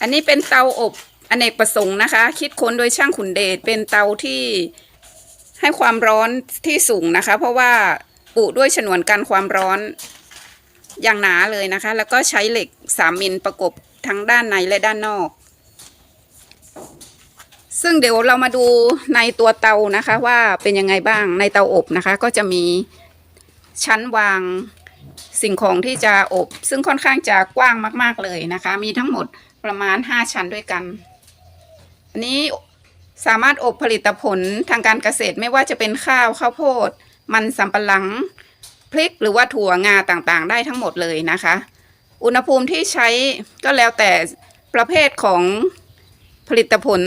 อันนี้เป็นเตาอบอเนกประสงค์นะคะ คิดค้นโดยช่างขุนเดชเป็นเตาที่ให้ความร้อนที่สูงนะคะ เพราะว่าปุด้วยฉนวนกันความร้อนอย่างหนาเลยนะคะ แล้วก็ใช้เหล็ก3มิลประกบทั้งด้านในและด้านนอก ซึ่งเดี๋ยวเรามาดูในตัวเตานะคะ ว่าเป็นยังไงบ้างในเตาอบนะคะ ก็จะมีชั้นวางสิ่งของที่จะอบ ซึ่งค่อนข้างจะกว้างมาก ๆเลยนะคะ มีทั้งหมด ประมาณ 5 ชั้นด้วยกัน อันนี้สามารถอบผลิตผลทางการเกษตรไม่ว่าจะเป็นข้าวข้าวโพด มันสำปะหลัง พริกหรือว่าถั่วงาต่างๆ ได้ทั้งหมดเลยนะคะ อุณหภูมิที่ใช้ก็แล้วแต่ประเภทของผลิตผล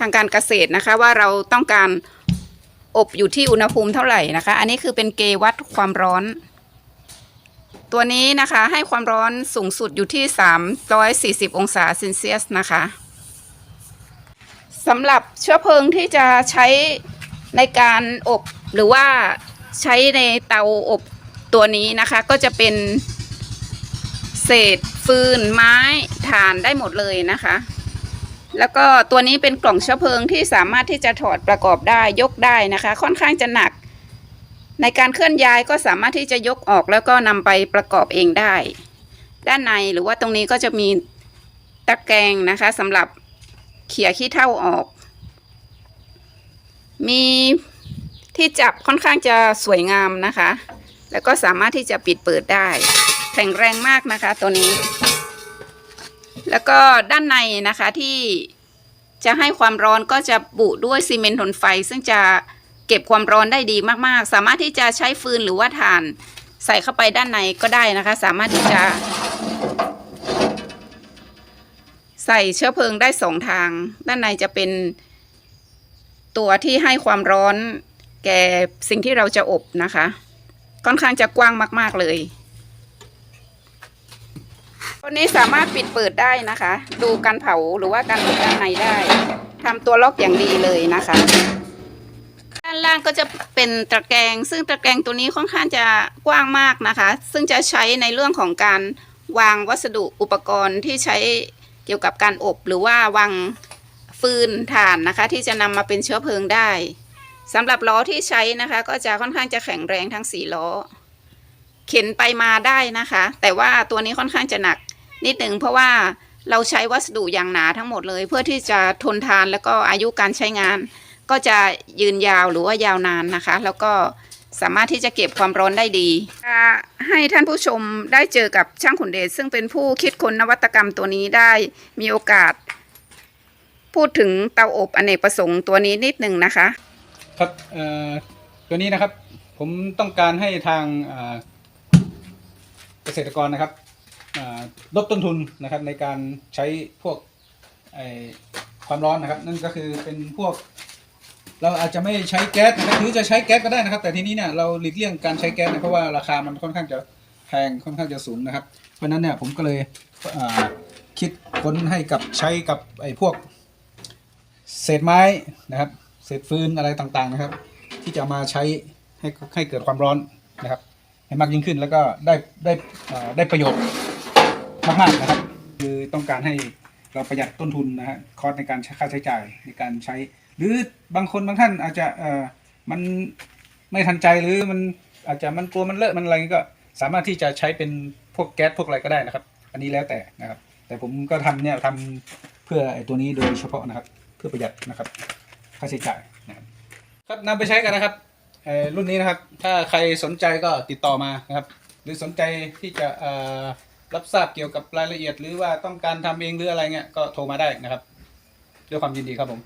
ทางการเกษตรนะคะ ว่าเราต้องการอบอยู่ที่อุณหภูมิเท่าไหร่นะคะ อันนี้คือเป็นเกวัดความร้อน ตัวนี้นะคะให้ความร้อนสูงสุดอยู่ที่ 340 องศาเซนเซียสนะคะสำหรับเชื้อเพลิงที่จะใช้ในการอบหรือว่าใช้ในเตาอบตัวนี้นะคะ ก็จะเป็นเศษฟืนไม้ถ่านได้หมดเลยนะคะ แล้วก็ตัวนี้เป็นกล่องเชื้อเพลิงที่สามารถที่จะถอดประกอบได้ยกได้นะคะ ค่อนข้างจะหนัก ในการเคลื่อนย้ายก็สามารถที่จะยกออกแล้วก็นำไปประกอบเองได้ ด้านในหรือว่าตรงนี้ก็จะมีตะแกรงนะคะสำหรับเขี่ยขี้เถ้าออก มีที่จับค่อนข้างจะสวยงามนะคะ แล้วก็สามารถที่จะปิดเปิดได้ แข็งแรงมากนะคะตัวนี้ แล้วก็ด้านในนะคะที่จะให้ความร้อนก็จะบุด้วยซีเมนต์ทนไฟ ซึ่งจะ เก็บความร้อนได้ดีมากๆ สามารถที่จะใช้ฟืนหรือว่าถ่าน ใส่เข้าไปด้านในก็ได้นะคะ สามารถที่จะ ใส่เชื้อเพลิงได้สองทาง ด้านในจะเป็น ตัวที่ให้ความร้อน แก่สิ่งที่เราจะอบนะคะ ค่อนข้างจะกว้างมาก ๆเลยตัวนี้สามารถปิดเปิดได้นะคะ ดูการเผาหรือว่าการอบด้านในได้ทำตัวล็อกอย่างดีเลยนะคะานล่างก็จะเป็นตะแกรงซึ่งตะแกรงตัวนี้ค่อนข้างจะกว้างมากนะคะ ซึ่งจะใช้ในเรื่องของการวางวัสดุอุปกรณ์ที่ใช้เกี่ยวกับการอบหรือว่าวางฟืนถ่านนะคะ ที่จะนำมาเป็นเชื้อเพลิงได้สำหรับล้อที่ใช้นะคะ ก็จะค่อนข้างจะแข็งแรงทั้งสี่ล้อ เข็นไปมาได้นะคะ แต่ว่าตัวนี้ค่อนข้างจะหนักนิดหนึ่งเพราะว่าเราใช้วัสดุอย่างหนาทั้งหมดเลย เพื่อที่จะทนทานแล้วก็อายุการใช้งาน ก็จะยืนยาวหรือว่ายาวนานนะคะ แล้วก็สามารถที่จะเก็บความร้อนได้ดีจะให้ท่านผู้ชมได้เจอกับช่างขุนเดชซึ่งเป็นผู้คิดค้นนวัตกรรมตัวนี้ได้มีโอกาส พูดถึงเตาอบอเนกประสงค์ตัวนี้นิดหนึ่งนะคะ ครับเอ่อตัวนี้นะครับผมต้องการให้ทางเกษตรกรนะครับลดต้นทุนนะครับในการใช้พวกความร้อนนะครับ นั่นก็คือเป็นพวก เราอาจจะไม่ใช้แก๊สนะครับหรือจะใช้แก๊สก็ได้นะครับ แต่ทีนี้เนี่ยเราหลีกเลี่ยงการใช้แก๊สนะเพราะว่าราคามันค่อนข้างจะแพงค่อนข้างจะสูงนะครับ เพราะนั้นเนี่ยผมก็เลยคิดค้นให้กับใช้กับไอ้พวกเศษไม้นะครับ เศษฟืนอะไรต่างๆนะครับ ที่จะมาใช้ให้ให้เกิดความร้อนนะครับ ให้มากยิ่งขึ้นแล้วก็ได้ได้ได้ประโยชน์มากๆนะครับ คือต้องการให้เราประหยัดต้นทุนนะฮะคอสในการค่าใช้จ่ายในการใช้ หรือบางคนบางท่านอาจจะเอ่อมันไม่ทันใจหรือมันอาจจะมันกลัวมันเลอะมันอะไรก็สามารถที่จะใช้เป็นพวกแก๊สพวกอะไรก็ได้นะครับ อันนี้แล้วแต่นะครับ แต่ผมก็ทำเนี่ยทำเพื่อไอ้ตัวนี้โดยเฉพาะนะครับ เพื่อประหยัดนะครับ ค่าใช้จ่ายนะครับครับนำไปใช้กันนะครับรุ่นนี้นะครับ ถ้าใครสนใจก็ติดต่อมานะครับ หรือสนใจที่จะเอ่อรับทราบเกี่ยวกับรายละเอียด หรือว่าต้องการทำเองหรืออะไรเงี้ยก็โทรมาได้นะครับ ด้วยความยินดีครับผม